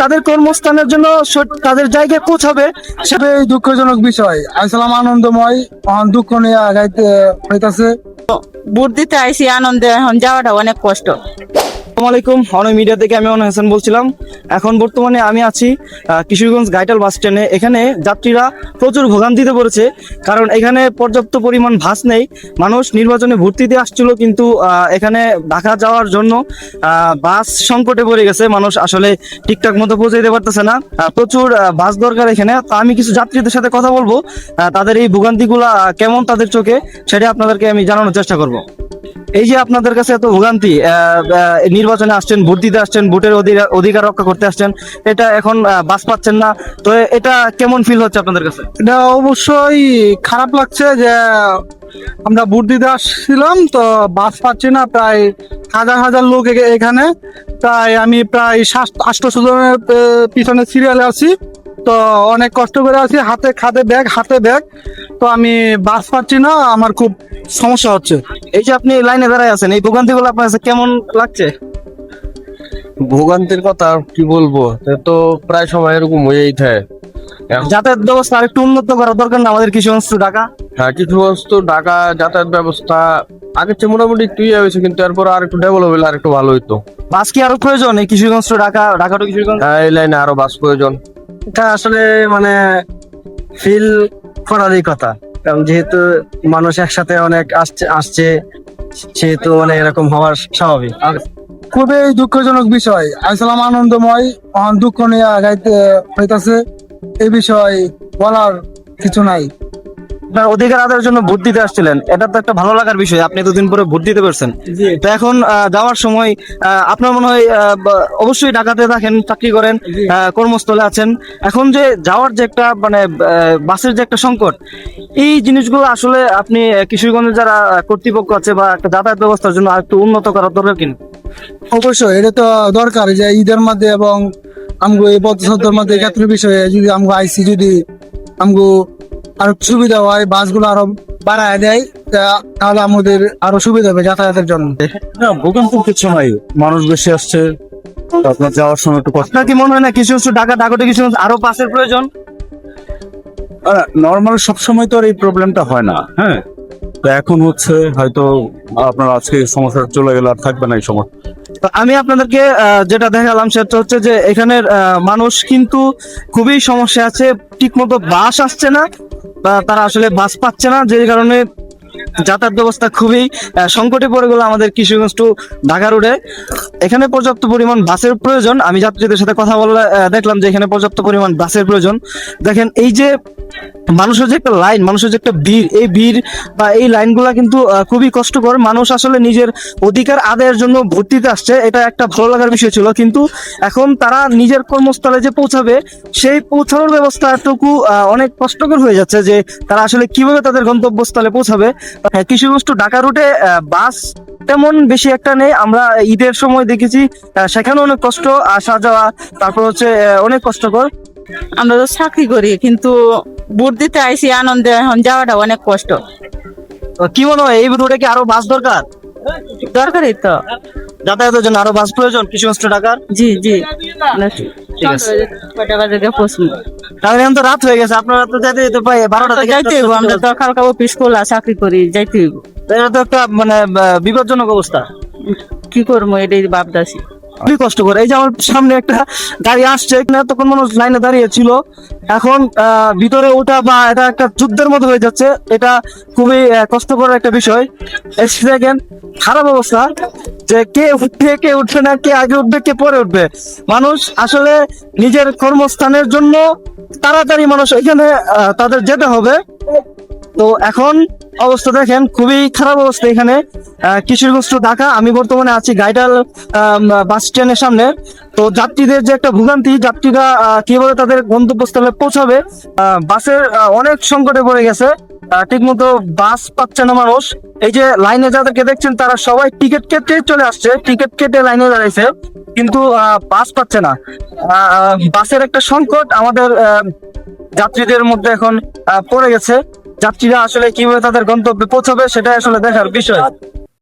তাদের কর্মস্থানের জন্য তাদের জায়গায় পৌঁছাবে সেটা এই দুঃখজনক বিষয়। আসলাম আনন্দময়, মহান দুঃখ নিয়ে আগাইতে হইতাছে। বুট দিতে আইসি আনন্দে এখন যাওয়াটা অনেক কষ্ট। আলাইকুম। অনয় মিডিয়া থেকে আমি অনয় হাসান বলছিলাম। এখন বর্তমানে আমি আছি কিশোরগঞ্জ গাইটাল বাস স্ট্যান্ডে। এখানে যাত্রীরা প্রচুর ভোগান্তিতে পড়েছে, কারণ এখানে পর্যাপ্ত পরিমাণ ভাস নেই। মানুষ নির্বাচনে ভোট দিতে আসছিল, কিন্তু এখানে ঢাকা যাওয়ার জন্য বাস সংকটে পড়ে গেছে। মানুষ আসলে ঠিকঠাক মতো পৌঁছে দিতে পারতেছে না। প্রচুর বাস দরকার এখানে। তা আমি কিছু যাত্রীদের সাথে কথা বলব। তাদের এই ভোগান্তিগুলা কেমন তাদের চোখে, সেটা আপনাদেরকে আমি জানানোর চেষ্টা করব। এই যে আপনাদের কাছে এত ভোগান্তি নির্বাচনে আসছেন, ভোট দিতে আসছেন, ভোটের অধিকার রক্ষা করতে আসছেন, এটা এখন বাস পাচ্ছেন না, তো এটা কেমন ফিল হচ্ছে আপনাদের কাছে? এটা অবশ্যই খারাপ লাগছে যে আমরা ভোট দিতে আসছিলাম, তো বাস পাচ্ছি না, প্রায় হাজার হাজার লোক এখানে, প্রায় আমি প্রায় আটশো জনের পিছনে সিরিয়ালে আছি। তো অনেক কষ্ট করে আছি হাতে খাদে ব্যাগ হাতে ব্যাগ। তো আমি বাস পাচ্ছি না আমার খুব সমস্যা হচ্ছে। এই যে আপনি লাইনে দাঁড়ায় আছেন এই ভোগান্তিগুলো আপনার কাছে কেমন লাগছে? ভোগান্তির কথা কি বলব? তো প্রায় সময় এরকম হয়েই থাকে। যাতায়াত ব্যবস্থা আরেকটু উন্নত করা দরকার না আমাদের কিছু অংশ ঢাকা? হ্যাঁ কিছু বস্তু ঢাকা যাতায়াত ব্যবস্থা আগের চেয়ে মোটামুটি একটু ইয়ে হয়েছে কিন্তু এরপর আর একটু ডেভেলপ হলে আর একটু ভালো হইতো। বাস কি আরও প্রয়োজন এই কিশোরগঞ্জ to ঢাকা ঢাকা টু কিশোরগঞ্জ হ্যাঁ এই লাইনে আরও বাস প্রয়োজন। এটা আসলে মানে ফিল করারই কথা। কারণ যেহেতু মানুষ একসাথে অনেক আসছে আসছে, সেহেতু মানে এরকম হওয়ার স্বাভাবিক। আর খুবই দুঃখজনক বিষয়। আসলাম আনন্দময় দুঃখ নিয়ে আগাইতে হইতাছে। এই বিষয় বলার কিছু নাই। আপনার অধিকার আদায়ের জন্য ভোট দিতে আসছিলেন। এটা তো একটা ভালো লাগার বিষয় আপনি এতদিন পরে ভোট দিতে পারছেন। তো এখন যাওয়ার সময় আপনার মনে হয় অবশ্যই ঢাকাতে থাকেন চাকরি করেন কর্মস্থলে আছেন। এখন যে যাওয়ার যে একটা মানে বাসের যে একটা সংকট এই জিনিসগুলো আসলে আপনি কিশোরগঞ্জের যারা কর্তৃপক্ষ আছে বা একটা যাতায়াত ব্যবস্থার জন্য আরেকটু উন্নত করার দরকার কিনা অবশ্যই এটা তো দরকার যে ঈদের মধ্যে এবং আমগো এই মধ্যে ক্ষেত্রে বিষয়ে যদি আমগো আইসি যদি আমগো আরও সুবিধা হয় বাসগুলো আরও বাড়ায় দেয় তা- তাহলে আমাদের আরও সুবিধা হবে যাতায়াতের জন্য। না ভূকম্পের কিছু নাই মানুষ বেশি আসছে আপনার যাওয়ার সময় একটু কষ্ট। আপনার কি মনে হয় না কিছু কিছু ঢাকা ঢাকাতে কিছু আরও বাসের প্রয়োজন? নর্মাল সবসময় তো আর এই প্রবলেমটা হয় না হ্যাঁ? তো এখন হচ্ছে হয়তো আপনার আজকে এই সমস্যাটা চলে গেলে আর থাকবে না এই সমস্যা তো আমি আপনাদেরকে যেটা দেখালাম সেটা হচ্ছে যে এখানের মানুষ কিন্তু খুবই সমস্যা আছে। ঠিক মতো বাস আসছে না তারা আসলে বাস পাচ্ছে না যে কারণে যাতায়াত ব্যবস্থা খুবই সংকটে পড়ে গেল আমাদের কিশোরগঞ্জ টু ঢাকা রোডে। এখানে পর্যাপ্ত পরিমাণ বাসের প্রয়োজন। আমি যাত্রীদের সাথে কথা বলে দেখলাম যে এখানে পর্যাপ্ত পরিমাণ বাসের প্রয়োজন। দেখেন, এই যে মানুষের যে একটা লাইন, মানুষের যে একটা ভিড়, এই ভিড় বা এই লাইনগুলা কিন্তু খুবই কষ্টকর। মানুষ আসলে নিজের অধিকার আদায়ের জন্য ভোট দিতে আসছে। এটা একটা ভালো লাগার বিষয় ছিল। কিন্তু এখন তারা নিজের কর্মস্থলে যে পৌঁছাবে, সেই পৌঁছানোর ব্যবস্থাটুকু অনেক কষ্টকর হয়ে যাচ্ছে যে তারা আসলে কীভাবে তাদের গন্তব্যস্থলে পৌঁছাবে। কিশোরগঞ্জ টু ঢাকা রুটে বাস তেমন বেশি একটা নেই। আমরা ঈদের সময় দেখেছি সেখানে অনেক কষ্ট আসা যাওয়া তারপর হচ্ছে অনেক কষ্টকর। আমরা তো চাকরি করি কিন্তু বুট দিতে আইসি আনন্দে এখন যাওয়াটা অনেক কষ্ট। কি মনে হয় এই রুটে কি আরও বাস দরকার? দরকারই তো। যাতায়াতের জন্য আরও বাস প্রয়োজন কিশোরগঞ্জ টু ঢাকার? জি জি। ঠিক আছে। বাজে পৌঁছবো? তাহলে এখন তো রাত হয়ে গেছে আপনারা তো যেতে যেতে পাই বারোটা থেকে যাইতে হইব আমরা তো কালকা অফিস খোলা চাকরি করি যাইতে হইব। এটা তো একটা মানে বিপজ্জনক অবস্থা। কি করব এটাই ভাবতাছি। খুবই কষ্ট করে। এই যে আমার সামনে একটা গাড়ি আসছে তখন মানুষ লাইনে দাঁড়িয়ে ছিল। এখন আহ, ভিতরে ওঠা বা এটা একটা যুদ্ধের মতো হয়ে যাচ্ছে। এটা খুবই কষ্টকর একটা বিষয়। দেখেন খারাপ অবস্থা। যে কে উঠবে কে উঠবে না, কে আগে উঠবে, কে পরে উঠবে। মানুষ আসলে নিজের কর্মস্থানের জন্য তাড়াতাড়ি মানুষ এখানে তাদের যেতে হবে। তো এখন অবস্থা দেখেন, খুবই খারাপ অবস্থা এখানে। কিশোরগঞ্জ to ঢাকা, আমি বর্তমানে আছি গাইডাল বাস স্ট্যান্ডের সামনে। তো যাত্রীদের যে একটা ভোগান্তি, যাত্রীরা কীভাবে তাদের গন্তব্যস্থলে পৌঁছাবে বাসের অনেক সংকটে পড়ে গেছে। ঠিক মতো বাস পাচ্ছে না মানুষ। এই যে লাইনে যাদেরকে দেখছেন, তারা সবাই টিকিট কেটে চলে আসছে। টিকিট কেটে লাইনে দাঁড়াইছে, কিন্তু বাস পাচ্ছে না। বাসের একটা সংকট আমাদের যাত্রীদের মধ্যে এখন পড়ে গেছে। যাত্রীরা আসলে কীভাবে তাদের গন্তব্যে পৌঁছাবে সেটা আসলে দেখার বিষয়।